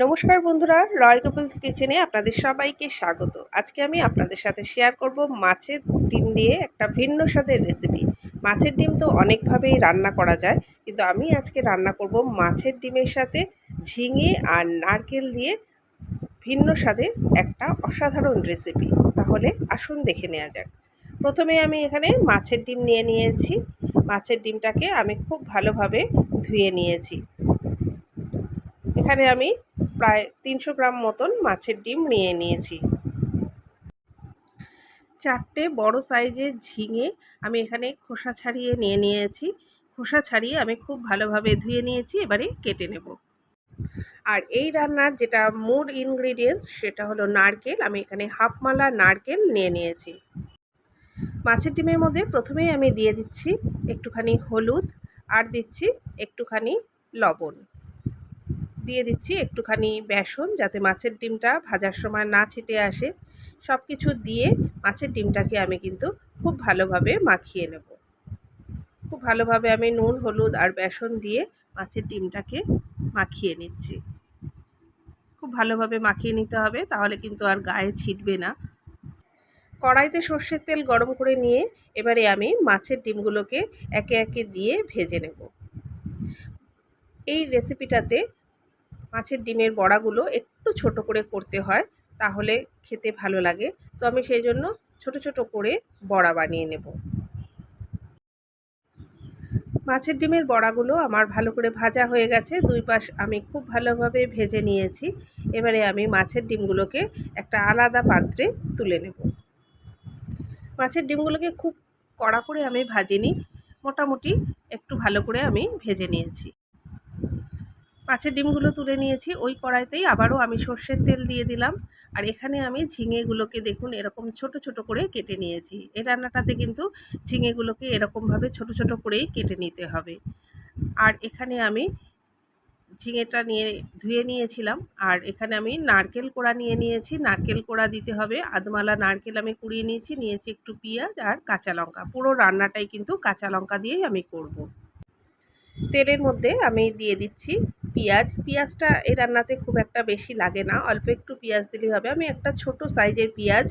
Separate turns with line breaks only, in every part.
নমস্কার বন্ধুরা রয় কাপলস কিচেনে আপনাদের সবাইকে স্বাগত। আজকে আমি আপনাদের সাথে শেয়ার করব মাছের ডিম দিয়ে একটা ভিন্ন স্বাদের রেসিপি মাছের ডিম তো অনেকভাবেই রান্না করা যায়, কিন্তু আমি আজকে রান্না করব মাছের ডিমের সাথে ঝিঙে আর নারকেল দিয়ে ভিন্ন স্বাদের একটা অসাধারণ রেসিপি তাহলে আসুন দেখে নেওয়া যাক। প্রথমে আমি এখানে মাছের ডিম নিয়ে নিয়েছি। মাছের ডিমটাকে আমি খুব ভালোভাবে ধুয়ে নিয়েছি। এখানে আমি প্রায় তিনশো গ্রাম মতন মাছের ডিম নিয়ে নিয়েছি। চারটে বড় সাইজের ঝিঙে আমি এখানে খোসা ছাড়িয়ে নিয়ে নিয়েছি। খোসা ছাড়িয়ে আমি খুব ভালোভাবে ধুয়ে নিয়েছি, এবারে কেটে নেব। আর এই রান্নার যেটা মূল ইনগ্রিডিয়েন্টস সেটা হলো নারকেল। আমি এখানে হাফ মালা নারকেল নিয়ে নিয়েছি। মাছের ডিমের মধ্যে প্রথমেই আমি দিয়ে দিচ্ছি একটুখানি হলুদ আর দিচ্ছি একটুখানি লবণ। দিয়ে দিচ্ছি একটুখানি বেসন যাতে মাছের ডিমটা ভাজার সময় না ছিটে আসে। সব কিছু দিয়ে মাছের ডিমটাকে আমি কিন্তু খুব ভালোভাবে মাখিয়ে নেব। খুব ভালোভাবে আমি নুন, হলুদ আর বেসন দিয়ে মাছের ডিমটাকে মাখিয়ে নিচ্ছি। খুব ভালোভাবে মাখিয়ে নিতে হবে, তাহলে কিন্তু আর গায়ে ছিটবে না। কড়াইতে সর্ষের তেল গরম করে নিয়ে এবারে আমি মাছের ডিমগুলোকে একে একে দিয়ে ভেজে নেব। এই রেসিপিটাতে মাছের ডিমের বড়াগুলো একটু ছোট করে করতে হয়, তাহলে খেতে ভালো লাগে। তো আমি সেই জন্য ছোট ছোট করে বড়া বানিয়ে নেব। মাছের ডিমের বড়াগুলো আমার ভালো করে ভাজা হয়ে গেছে, দুই পাশ আমি খুব ভালোভাবে ভেজে নিয়েছি। এবারে আমি মাছের ডিমগুলোকে একটা আলাদা পাত্রে তুলে নেব। মাছের ডিমগুলোকে খুব কড়া করে আমি ভাজিনি, মোটামুটি একটু ভালো করে আমি ভেজে নিয়েছি। মাছের ডিমগুলো তুলে নিয়েছি, ওই কড়াইতেই আবারও আমি সর্ষের তেল দিয়ে দিলাম। আর এখানে আমি ঝিঙেগুলোকে দেখুন এরকম ছোট ছোট করে কেটে নিয়েছি। এই রান্নাটাতে কিন্তু ঝিঙেগুলোকে এরকমভাবে ছোট ছোট করেই কেটে নিতে হবে। আর এখানে আমি ঝিঙেটা নিয়ে ধুয়ে নিয়েছিলাম। আর এখানে আমি নারকেল কোড়া নিয়ে নিয়েছি। নারকেল কোড়া দিতে হবে। আধমালা নারকেল আমি কুড়িয়ে নিয়েছি নিয়েছি একটু পেঁয়াজ আর কাঁচা লঙ্কা। পুরো রান্নাটাই কিন্তু কাঁচা লঙ্কা দিয়েই আমি করব। তেলের মধ্যে আমি দিয়ে দিচ্ছি পেঁয়াজ, পেঁয়াজটা এই রান্নাতে খুব একটা বেশি লাগে না। অল্প একটু পেঁয়াজ দিলেই হবে। আমি একটা ছোট সাইজের পেঁয়াজ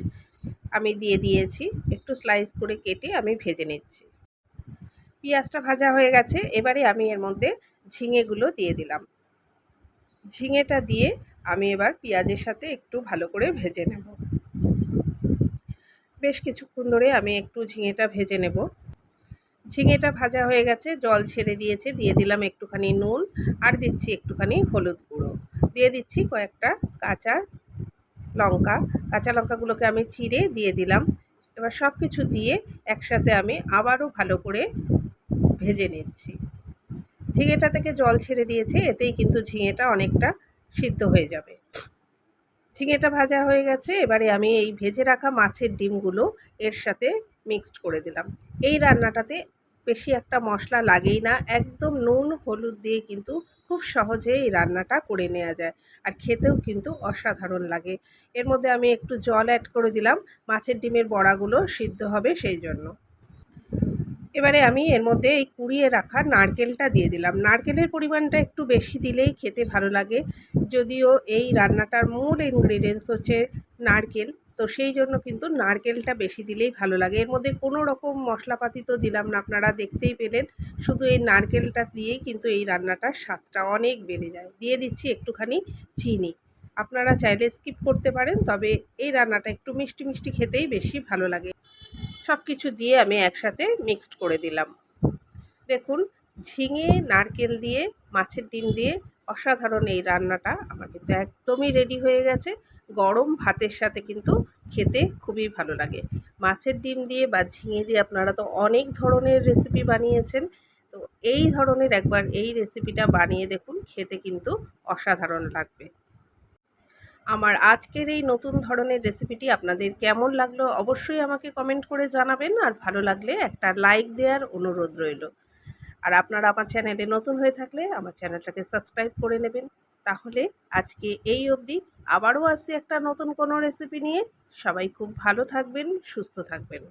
আমি দিয়ে দিয়েছি। একটু স্লাইস করে কেটে আমি ভেজে নিচ্ছি। পেঁয়াজটা ভাজা হয়ে গেছে। এবারে আমি এর মধ্যে ঝিঙেগুলো দিয়ে দিলাম। ঝিঙেটা দিয়ে আমি এবার পেঁয়াজের সাথে একটু ভালো করে ভেজে নেব। বেশ কিছুক্ষণ ধরে আমি একটু ঝিঙেটা ভেজে নেব। ঝিঙেটা ভাজা হয়ে গেছে, জল ছেড়ে দিয়েছে, দিয়ে দিলাম একটুখানি নুন আর দিচ্ছি একটুখানি হলুদ গুঁড়ো। দিয়ে দিচ্ছি কয়েকটা কাঁচা লঙ্কা, কাঁচা লঙ্কাগুলোকে আমি চিড়ে দিয়ে দিলাম। এবার সব কিছু দিয়ে একসাথে আমি আবারও ভালো করে ভেজে নিচ্ছি। ঝিঙেটা থেকে জল ছেড়ে দিয়েছে, এতেই কিন্তু ঝিঙেটা অনেকটা সিদ্ধ হয়ে যাবে। ঝিঙেটা ভাজা হয়ে গেছে, এবারে আমি এই ভেজে রাখা মাছের ডিমগুলো এর সাথে মিক্সড করে দিলাম। এই রান্নাটাতে বেশি একটা মশলা লাগেই না। একদম নুন, হলুদ দিয়ে কিন্তু খুব সহজে এই রান্নাটা করে নেওয়া যায়। আর খেতেও কিন্তু অসাধারণ লাগে। এর মধ্যে আমি একটু জল অ্যাড করে দিলাম। মাছের ডিমের বড়াগুলো সিদ্ধ হবে সেই জন্য। এবারে আমি এর মধ্যে এই কুড়িয়ে রাখা নারকেলটা দিয়ে দিলাম। নারকেলের পরিমাণটা একটু বেশি দিলেই খেতে ভালো লাগে। যদিও এই রান্নাটার মূল ইনগ্রিডিয়েন্টস হচ্ছে নারকেল। তো সেই জন্য কিন্তু নারকেলটা বেশি দিলেই ভালো লাগে। এর মধ্যে কোনো রকম মশলাপাতি তো দিলাম না, আপনারা দেখতেই পেলেন। শুধু এই নারকেলটা দিয়েই কিন্তু এই রান্নাটার স্বাদটা অনেক বেড়ে যায়। দিয়ে দিচ্ছি একটুখানি চিনি। আপনারা চাইলে স্কিপ করতে পারেন, তবে এই রান্নাটা একটু মিষ্টি মিষ্টি খেতেই বেশি ভালো লাগে। সব কিছু দিয়ে আমি একসাথে মিক্সড করে দিলাম। দেখুন, ঝিঙে, নারকেল দিয়ে, মাছের ডিম দিয়ে অসাধারণ এই রান্নাটা। আমার কিন্তু একদমই রেডি হয়ে গেছে। গরম ভাতের সাথে কিন্তু খেতে খুবই ভালো লাগে। মাছের ডিম দিয়ে বা ঝিঙে দিয়ে আপনারা তো অনেক ধরনের রেসিপি বানিয়েছেন। তো এই ধরনের একবার এই রেসিপিটা বানিয়ে দেখুন, খেতে কিন্তু অসাধারণ লাগবে। আমার আজকের এই নতুন ধরনের রেসিপিটি আপনাদের কেমন লাগল অবশ্যই আমাকে কমেন্ট করে জানাবেন। আর ভালো লাগলে একটা লাইক দেওয়ার অনুরোধ রইল। আর আপনারা আমার চ্যানেলে নতুন হয়ে থাকলে আমার চ্যানেলটাকে সাবস্ক্রাইব করে নেবেন। তাহলে আজকে এই অবধি আবারও আসছি একটা নতুন কোনো রেসিপি নিয়ে। সবাই খুব ভালো থাকবেন, সুস্থ থাকবেন।